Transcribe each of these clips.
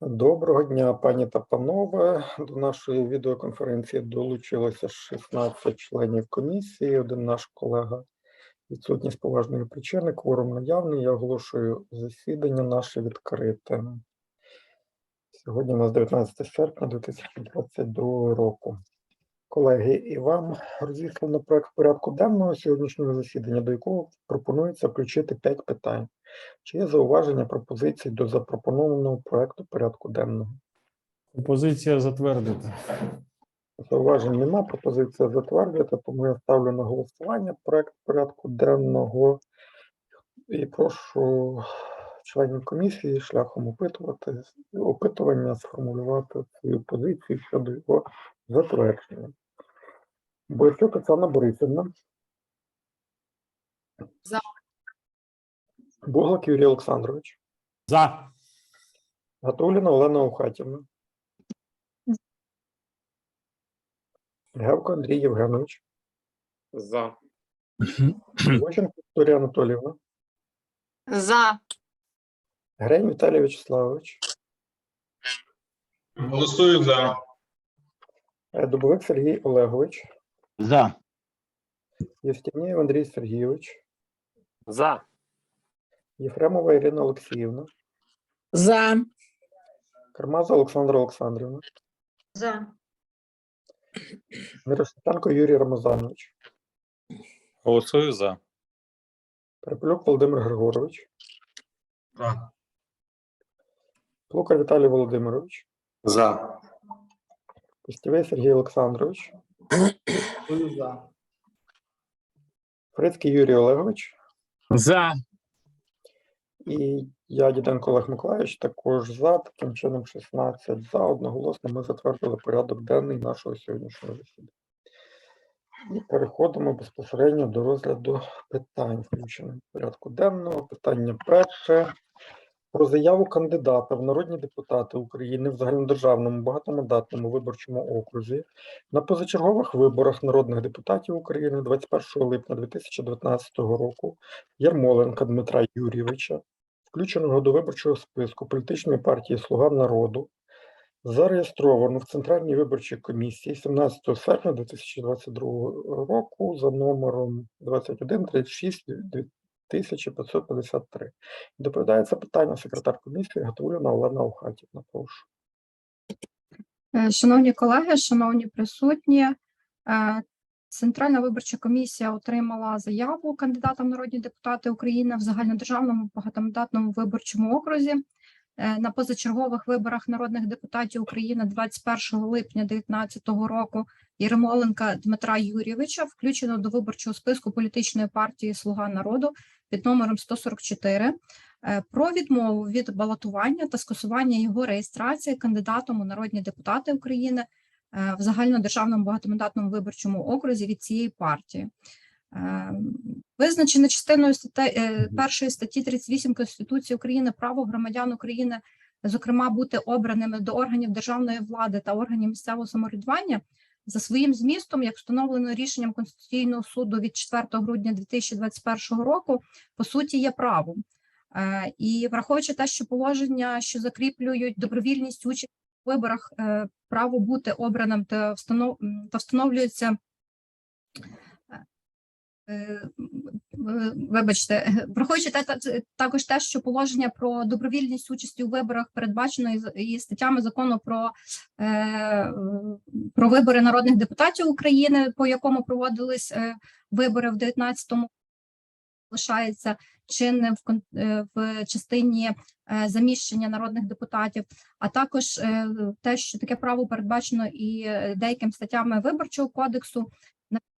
Доброго дня, пані та панове. До нашої відеоконференції долучилося 16 членів комісії. Один наш колега відсутній з поважної причини. Кворум наявний. Я оголошую засідання наше відкрите. Сьогодні у нас 19 серпня 2022 року. Колеги, і вам розіслано проект порядку денного сьогоднішнього засідання, до якого пропонується включити 5 питань. Чи є зауваження пропозицій до запропонованого проекту порядку денного? Пропозиція затвердити. Зауважень нема, пропозиція затвердити, тому я ставлю на голосування проект порядку денного і прошу членів комісії шляхом опитувати, опитування сформулювати свою позицію щодо його затвердження. Бойчук Оксана Борисівна. За. Буглак Юрій Олександрович. За. Гатуліна Олена Ухатівна. Гевко Андрій Євгенович. За. Лощенко Вікторія Анатоліївна. За. Грень Віталій Вячеславович. Голосую за. Дубовик Сергій Олегович. За. Євстігнєєв Андрій Сергійович. За. Єфремова Ірина Олексіївна. За. Кармаза Олександра Олександрівна. За. Мирошниченко Юрій Рамазанович. Голосую за. Перепелюк Володимир Григорович. За. Плукар Віталій Володимирович. За. Костєвий Сергій Олександрович. Фрицький Юрій Олегович. За. І я, Діденко Олег Миколаївич, також за. Таким чином 16 за. Одноголосно ми затвердили порядок денний нашого сьогоднішнього засідання. І переходимо безпосередньо до розгляду питань, включених в порядку денного. Питання перше. Про заяву кандидата в народні депутати України в загальнодержавному багатомандатному виборчому окрузі на позачергових виборах народних депутатів України 21 липня 2019 року Ярмоленка Дмитра Юрійовича, включеного до виборчого списку політичної партії Слуга народу, зареєстровано в Центральній виборчій комісії 17 серпня 2022 року за номером 2136 2553. Доповідає це питання секретар комісії Гатуліна Олена Охатівна. Прошу. Е, Шановні колеги, шановні присутні, е, Центральна виборча комісія отримала заяву кандидата в народні депутати України в загальнодержавному багатомандатному виборчому окрузі е, на позачергових виборах народних депутатів України 21 липня 2019 року Єремоленка Дмитра Юрійовича включено до виборчого списку політичної партії Слуга народу під номером 144 е, про відмову від балотування та скасування його реєстрації кандидатом у народні депутати України е, в загальнодержавному багатомандатному виборчому окрузі від цієї партії. Е, Визначене частиною статей е, першої статті 38 Конституції України право громадян України, зокрема, бути обраними до органів державної влади та органів місцевого самоврядування за своїм змістом, як встановлено рішенням Конституційного суду від 4 грудня 2021 року, по суті, є правом. Е, І враховуючи те, що положення, що закріплюють добровільність участі в виборах, е, право бути обраним та встанов... та встановлюється. Е, е, Вибачте, та- також те, що положення про добровільність участі у виборах передбачено і статтями закону про, е, про вибори народних депутатів України, по якому проводились вибори в 19-му, лишається чинним в, в частині заміщення народних депутатів, а також те, що таке право передбачено і деякими статтями виборчого кодексу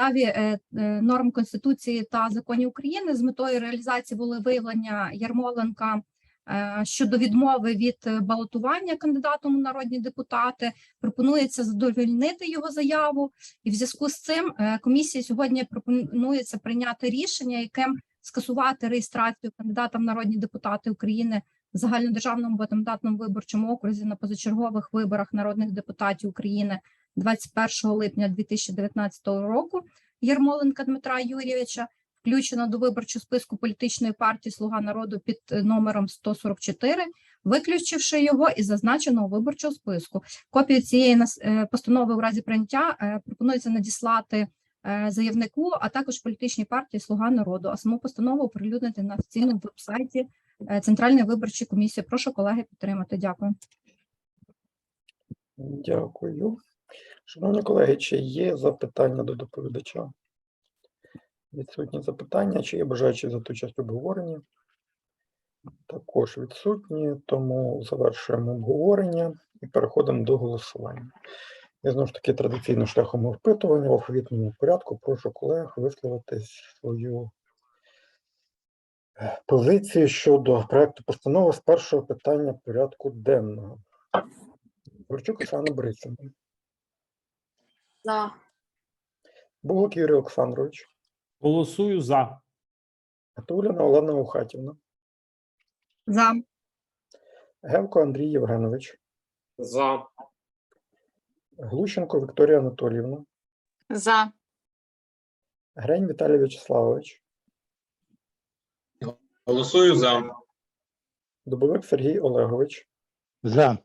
підставі е, е, норм Конституції та законів України. З метою реалізації волевиявлення Ярмоленка е, щодо відмови від балотування кандидатом у народні депутати. Пропонується задовольнити його заяву, і в зв'язку з цим комісії сьогодні пропонується прийняти рішення, яким скасувати реєстрацію кандидата в народні депутати України в загальнодержавному багатомандатному виборчому окрузі на позачергових виборах народних депутатів України 21 липня 2019 року Єрмоленка Дмитра Юрійовича, включено до виборчого списку політичної партії Слуга народу під е, номером 144, виключивши його із зазначеного виборчого списку. Копію цієї е, постанови у разі прийняття е, пропонується надіслати заявнику, а також політичній партії Слуга народу. А саму постанову оприлюднити на офіційному веб-сайті Центральної виборчої комісії. Прошу колеги підтримати. Дякую. Дякую. Шановні колеги, чи є запитання до доповідача? Відсутні запитання, чи є бажаючі взяти участь в обговоренні? Також відсутні, тому завершуємо обговорення і переходимо до голосування. Я знову ж таки традиційно шляхом опитування в алфавітному порядку прошу колег висловити свою е, позицію щодо проекту постанови з першого питання порядку денного. Горчук Оксана Борисівна. За. Булок Юрій Олександрович. Голосую за. Гатуліна Олена Ухатівна. За. Гевко Андрій Євгенович. За. Глущенко Вікторія Анатоліївна. За. Грень Віталій Вячеславович. Голосую за. Дубовик Сергій Олегович. За.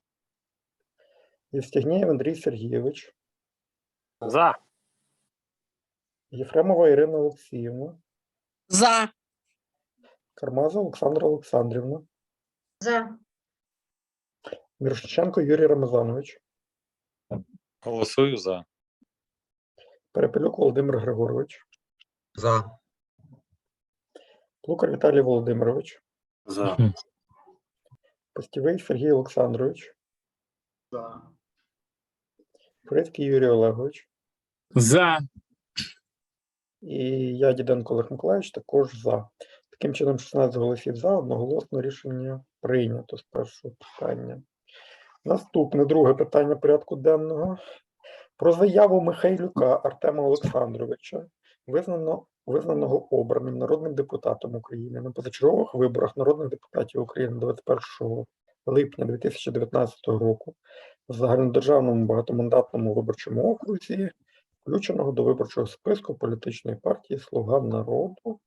Євстігнєєв Андрій Сергійович. За. Єфремова Ірина Олексіївна. За. Кармаза Олександра Олександрівна. За. Мірошниченко Юрій Рамазанович. Голосую за. Перепелюк Володимир Григорович. За. Плукар Віталій Володимирович. За. Постівий Сергій Олександрович. За. Фрицький Юрій Олегович. За. І я, Діденко Олег Миколаївич, також за. Таким чином, 16 голосів за, одноголосно рішення прийнято з першого питання. Наступне друге питання порядку денного. Про заяву Михайлюка Артема Олександровича, визнано, визнаного обраним народним депутатом України на позачергових виборах народних депутатів України 21 липня 2019 року в загальнодержавному багатомандатному виборчому окрузі включеного до виборчого списку політичної партії Слуга народу,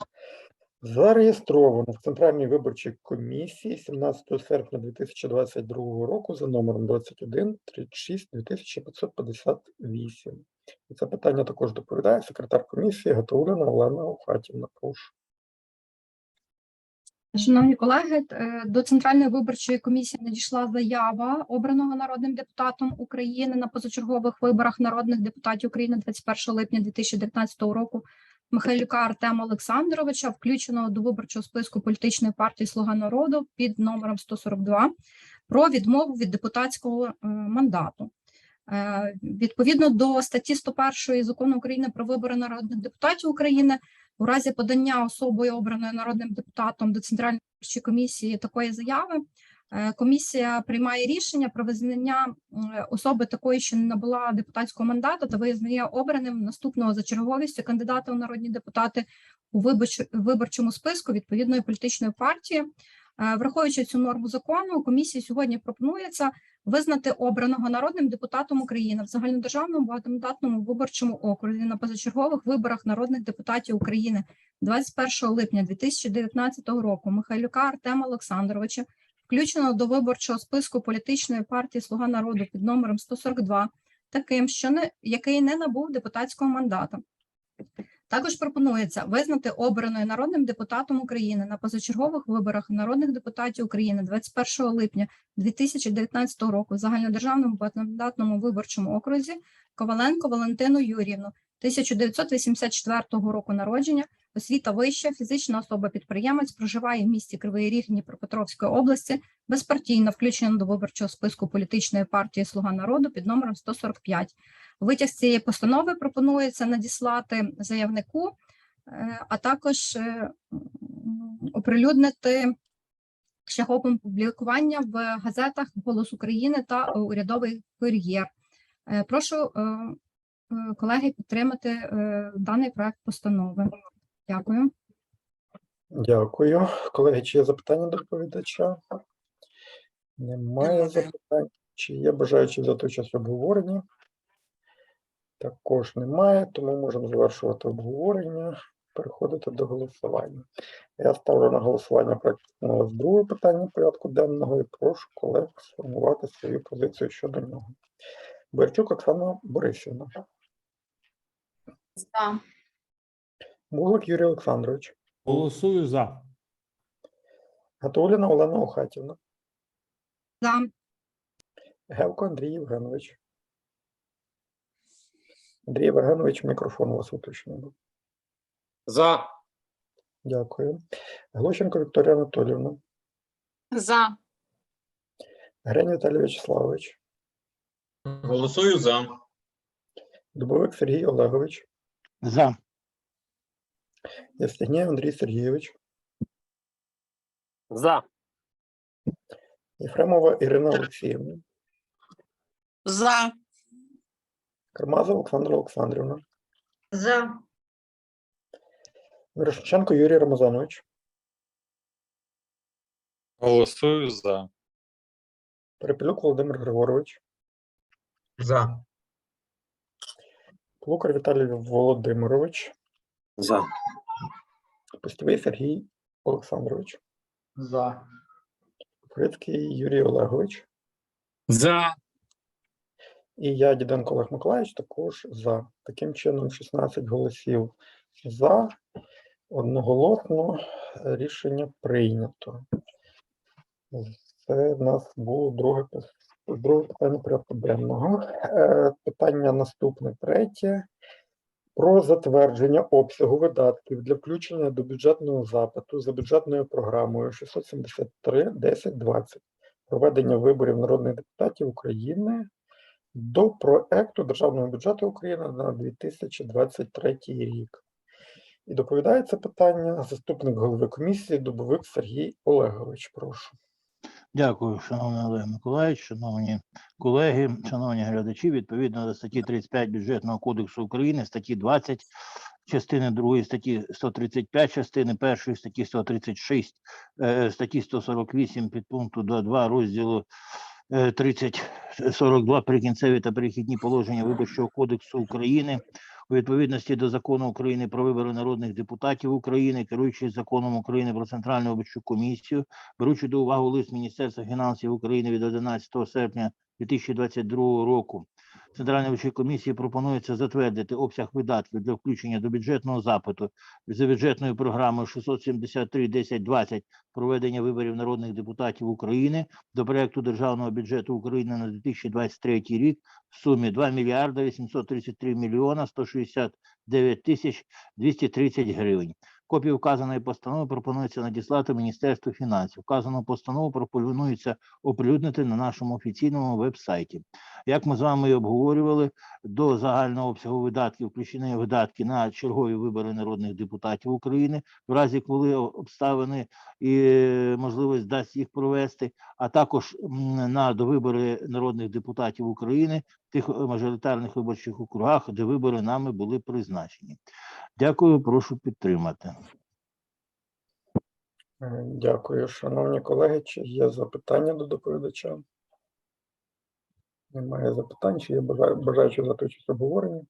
зареєстровано в Центральній виборчій комісії 17 серпня 2022 року за номером 21 36 2558. І це питання також доповідає секретар комісії Гатауліна Олена Охатівна. Прошу. Шановні колеги, е, до Центральної виборчої комісії надійшла заява обраного народним депутатом України на позачергових виборах народних депутатів України 21 липня 2019 року Михайлюка Артема Олександровича, включеного до виборчого списку політичної партії Слуга народу під номером 142 про відмову від депутатського е, мандату. Е, Відповідно до статті 101 закону України про вибори народних депутатів України, у разі подання особою обраною народним депутатом до центральної комісії такої заяви, е, комісія приймає рішення про визнання особи такої, що не набула депутатського мандату, та визнає обраним наступного за черговістю кандидата у народні депутати у виборч- виборчому списку відповідної політичної партії. Е, Враховуючи цю норму закону, комісії сьогодні пропонується визнати обраного народним депутатом України в загальнодержавному багатомандатному виборчому окрузі на позачергових виборах народних депутатів України 21 липня 2019 року Михайлюка Артема Олександровича, включено до виборчого списку політичної партії Слуга народу під номером 142, таким, що не який не набув депутатського мандата. Також пропонується визнати обраною народним депутатом України на позачергових виборах народних депутатів України 21 липня 2019 року в загальнодержавному багатомандатному виборчому окрузі Коваленко Валентину Юрівну 1984 року народження, освіта вища, фізична особа-підприємець, проживає в місті Кривий Ріг Дніпропетровської області, безпартійно включена до виборчого списку політичної партії Слуга народу під номером 145. Витяг з цієї постанови пропонується надіслати заявнику, е, а також е, оприлюднити шляхом публікування в газетах Голос України та Урядовий кур'єр. Е, Прошу колеги підтримати даний проект постанови. Дякую. Дякую. Колеги, чи є запитання до доповідача? Немає запитань. Чи є бажаючі взяти участь в обговоренні? Також немає, тому можемо завершувати обговорення. переходити до голосування. Я ставлю на голосування практично з другого питання порядку денного і прошу колег сформувати свою позицію щодо нього. Борчук Оксана Борисівна, За. Буглик Юрій Олександрович, Голосую за. Гатуліна Олена Охатівна, За. Гевко Андрій Євгенович. Андрій Євгенович, мікрофон у вас виключений був. За. Дякую. Глущенко Вікторія Анатоліївна, За. Грень Віталій Вячеславович, Голосую за. Дубовик Сергій Олегович, За. Євстігнєв Андрій Сергійович, За. Єфремова Ірина Олексіївна, За. Кармазов Олександра Олександрівна, За. Мирошниченко Юрій Рамазанович, Голосую за. Перепелюк Володимир Григорович, За. Плукар Віталій Володимирович, За. Пустєвий Сергій Олександрович, За. Фрицький Юрій Олегович, За. І я, Діденко Олег Миколаївич, також за. Таким чином, 16 голосів за, одноголосно е, рішення прийнято. Це в нас було друге, друге питання порядку денного. Е, Питання наступне, третє. Про затвердження обсягу видатків для включення до бюджетного запиту за бюджетною програмою 673 10 20 проведення виборів народних депутатів України до проекту Державного бюджету України на 2023 рік. І доповідає це питання заступник голови комісії Дубовик Сергій Олегович. Прошу. Дякую, шановний Олег Миколаївич, шановні колеги, шановні глядачі. Відповідно до статті 35 бюджетного кодексу України, статті 20, частини 2, статті 135, частини 1, статті 136, е, статті 148 підпункту 2.2 розділу е, 30 42 прикінцеві та перехідні положення Виборчого кодексу України у відповідності до закону України про вибори народних депутатів України, керуючись законом України про центральну виборчу комісію, беручи до уваги лист Міністерства фінансів України від 11 серпня 2022 року, Центральній виборчій комісії пропонується затвердити обсяг видатків для включення до бюджетного запиту за бюджетною програмою 673 10 20 проведення виборів народних депутатів України до проекту державного бюджету України на 2023 рік в сумі 2 мільярда 833 мільйона 169 тисяч 230 гривень. Копію вказаної постанови пропонується надіслати Міністерству фінансів. Вказану постанову пропонується оприлюднити на нашому офіційному веб-сайті. Як ми з вами і обговорювали, до загального обсягу видатків включені видатки на чергові вибори народних депутатів України, в разі коли обставини і е, можливість дасть їх провести, а також на довибори народних депутатів України тих е, мажоритарних виборчих округах, де вибори нами були призначені. Дякую, прошу підтримати. Е, Дякую, шановні колеги. Чи є запитання до доповідача? Немає запитань. Чи є бажа- бажаючі взяти участь в?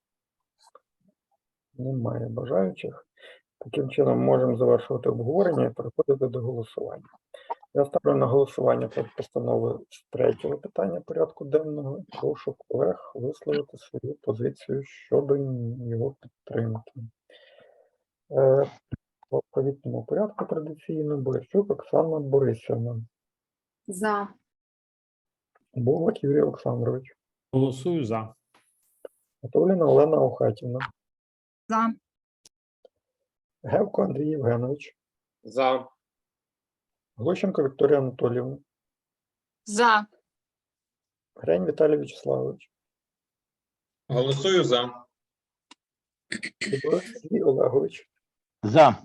Немає бажаючих. Таким чином можемо завершувати обговорення і переходити до голосування. Я ставлю на голосування проект постанови з третього питання порядку денного. Прошу колег висловити свою позицію щодо його підтримки. Е, в алфавітному порядку традиційно Борисюк Оксана Борисівна, За. Буглак Юрій Олександрович, Голосую за. Готовліна Олена Охатівна, За. Гевко Андрій Євгенович, За. Глущенко Вікторія Анатоліївна, За. Грень Віталій Вячеславович, Голосую за. Сергій Олегович, За.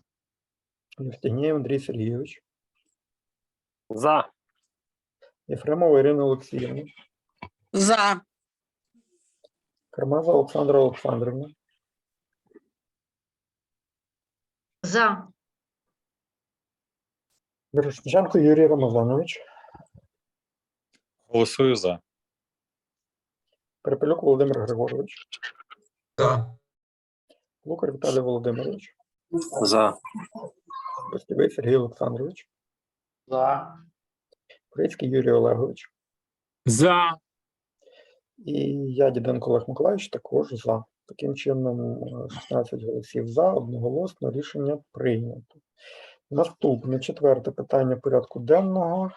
Євстігнєєв Андрій Сергійович, За. Єфремова Ірина Олексіївна, За. Кармаза Олександра Олександрівна, За. Мирошниченко Юрій Рамазанович, Голосую за. Перепелюк Володимир Григорович, За. Лукар Віталій Володимирович, За. Постівий Сергій Олександрович, За. Прицький Юрій Олегович. За. І я, Діденко Олег Миколаївич, також за. Таким чином, е, 16 голосів за, одноголосно рішення прийнято. Наступне четверте питання порядку денного.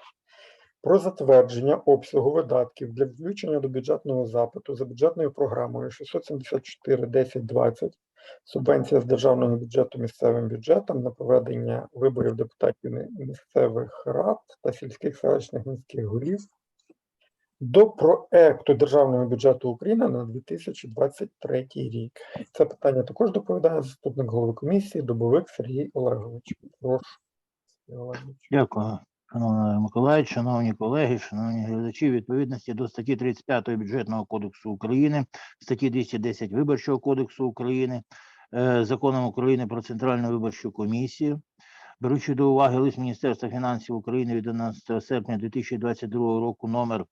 Про затвердження обсягу видатків для включення до бюджетного запиту за бюджетною програмою 674 10 20 субвенція з державного бюджету місцевим бюджетам на проведення виборів депутатів місцевих рад та сільських селищних міських голів до проекту державного бюджету України на 2023 рік. Це питання також доповідає заступник голови комісії Дубовик Сергій Олегович. Прошу. Дякую, шановний Олег Миколаївич, шановні колеги, шановні глядачі. Відповідності до статті 35 бюджетного кодексу України, статті 210 Виборчого кодексу України, е, законом України про Центральну виборчу комісію. Беручи до уваги лист Міністерства фінансів України від 11 серпня 2022 року номер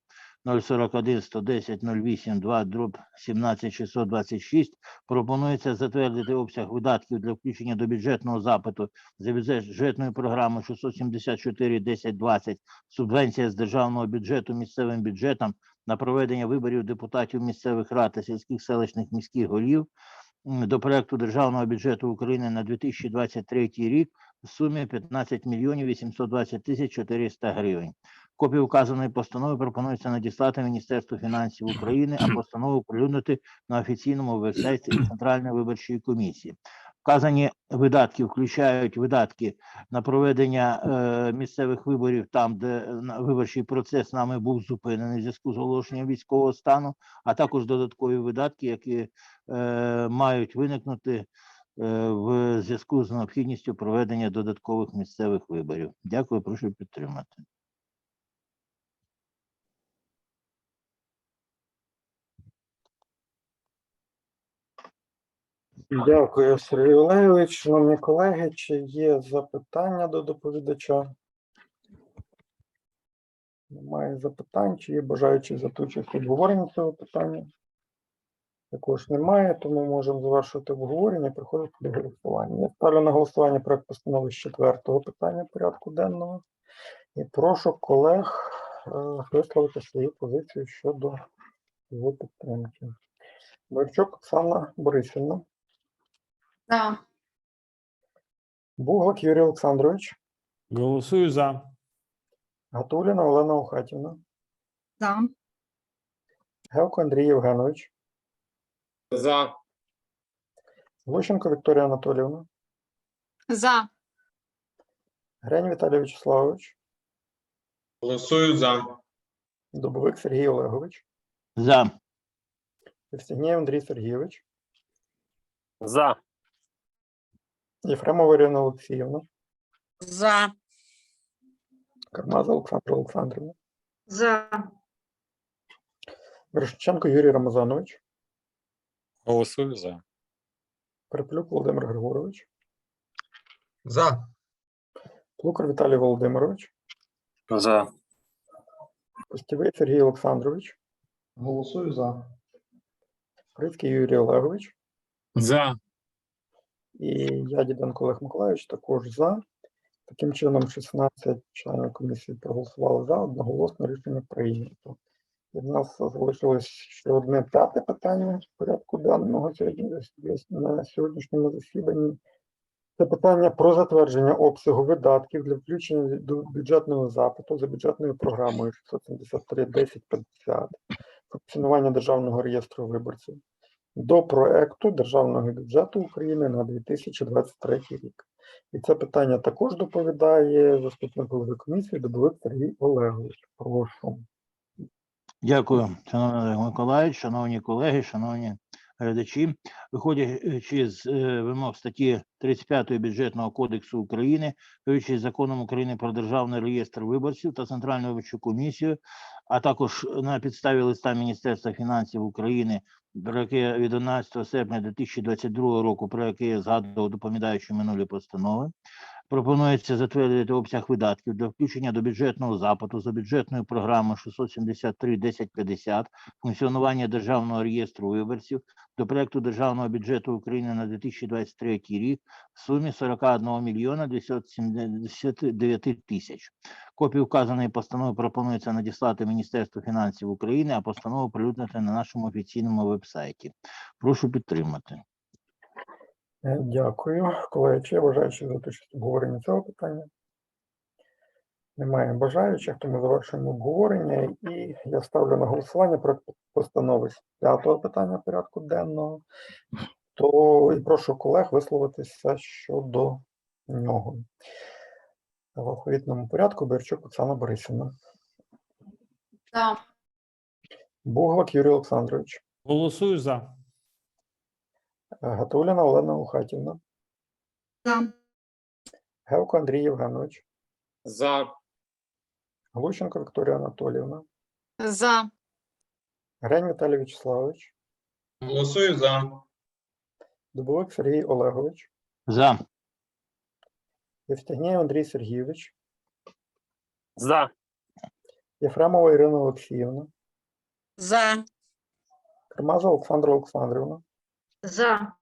041 110 08 2 дроб 17 626 пропонується затвердити обсяг видатків для включення до бюджетного запиту за бюджетною програмою 674 10 20 субвенція з державного бюджету місцевим бюджетам на проведення виборів депутатів місцевих рад та сільських селищних міських голів до проекту державного бюджету України на 2023 рік в сумі 15 мільйонів 820 тисяч 400 гривень. Копію вказаної постанови пропонується надіслати Міністерству фінансів України, а постанову оприлюднити на офіційному вебсайті Центральної виборчої комісії. Вказані видатки включають видатки на проведення е, місцевих виборів там, де виборчий процес нами був зупинений в зв'язку з оголошенням військового стану, а також додаткові видатки, які е, мають виникнути е, в зв'язку з необхідністю проведення додаткових місцевих виборів. Дякую, прошу підтримати. Дякую, Сергій Олегович. Шановні колеги, чи є запитання до доповідача? Немає запитань, чи є бажаючі взяти участь в обговоренні цього питання? Також немає, тому можемо завершити обговорення, і приходити до голосування. Я ставлю на голосування проект постанови з четвертого питання порядку денного. І прошу колег е, висловити свою позицію щодо його підтримки. Борчук Оксана Борисівна. За. Буглак Юрій Олександрович, Голосую за. Гатуліна Олена Охатівна, За. Гевко Андрій Євгенович, За. Глущенко Вікторія Анатоліївна, За. Грень Віталій Вячеславович, Голосую за. Дубовик Сергій Олегович, За. Євстігнєв Андрій Сергійович, За. Єфремова Ірина Олексіївна, За. Кармаза Олександра Олександрівна, За. Мирошниченко Юрій Рамазанович, Голосую за. Переплюк Володимир Григорович, За. Плукар Віталій Володимирович, За. Костєвий Сергій Олександрович, Голосую за. Прицький Юрій Олегович, За. І я, Діденко Олег Миколаївич, також за. Таким чином, 16 членів комісії проголосували за, одноголосно рішення прийнято. І в нас залишилось ще одне п'яте питання в порядку денного на сьогоднішньому засіданні. Це питання про затвердження обсягу видатків для включення до бюджетного запиту за бюджетною програмою 673 1050 функціонування державного реєстру виборців до проекту державного бюджету України на 2023 рік. І це питання також доповідає заступник голови комісії Дубовик Сергій Олегович. Прошу. Дякую, шановний Олег Миколаївич, шановні колеги, шановні глядачі. Виходячи з е, вимог статті 35 бюджетного кодексу України, керуючись законом України про державний реєстр виборців та центральну виборчу комісію, а також на підставі листа Міністерства фінансів України, про яке від 11 серпня 2022 року, про яке я згадував, доповідаючи минулі постанови, Пропонується затвердити обсяг видатків для включення до бюджетного запиту за бюджетною програмою 673 1050 функціонування Державного реєстру виборців до проекту Державного бюджету України на 2023 рік в сумі 41 мільйона 279 тисяч. Копію вказаної постанови пропонується надіслати Міністерству фінансів України, а постанову прилюднити на нашому офіційному вебсайті. Прошу підтримати. Е, Дякую. Колеги, чи є бажаючі участь в цього питання? Немає бажаючих, тому завершуємо обговорення. І я ставлю на голосування про постанови з п'ятого питання порядку денного. То і прошу колег висловитися щодо нього. В алфавітному порядку Берчук Оксана Борисівна. За. Буглак Юрій Олександрович. Голосую за. Гатуліна Олена Ухатівна. За. Гевко Андрій Євгенович. За. Глущенко Вікторія Анатоліївна. За. Грень Віталій Вячеславович. Голосую за. Дубовик Сергій Олегович. За. Євстігнєв Андрій Сергійович. За. Єфремова Ірина Олексіївна. За. Кармаза Олександра Олександрівна. За.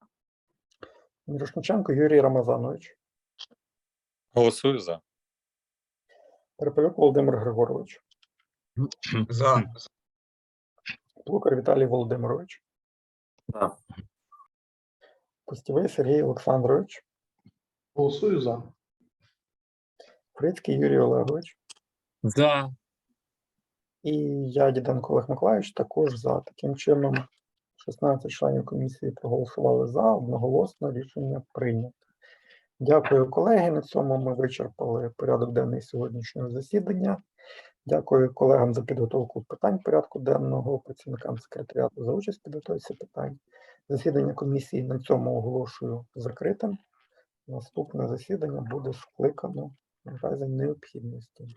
Мірошниченко Юрій Рамазанович. Голосую за. Перепелюк Володимир Григорович. За. Плукар Віталій Володимирович. За. Пустєвий Сергій Олександрович. Голосую за. Фрицький Юрій Олегович. За. І я, Діденко Олег Миколаївич, також за. Таким чином, 16 членів комісії проголосували за, одноголосно рішення прийнято. Дякую, колеги. На цьому ми вичерпали порядок денний сьогоднішнього засідання. Дякую колегам за підготовку питань порядку денного, працівникам секретаріату за участь в підготовці питань. Засідання комісії на цьому оголошую закритим. Наступне засідання буде скликано в разі необхідності.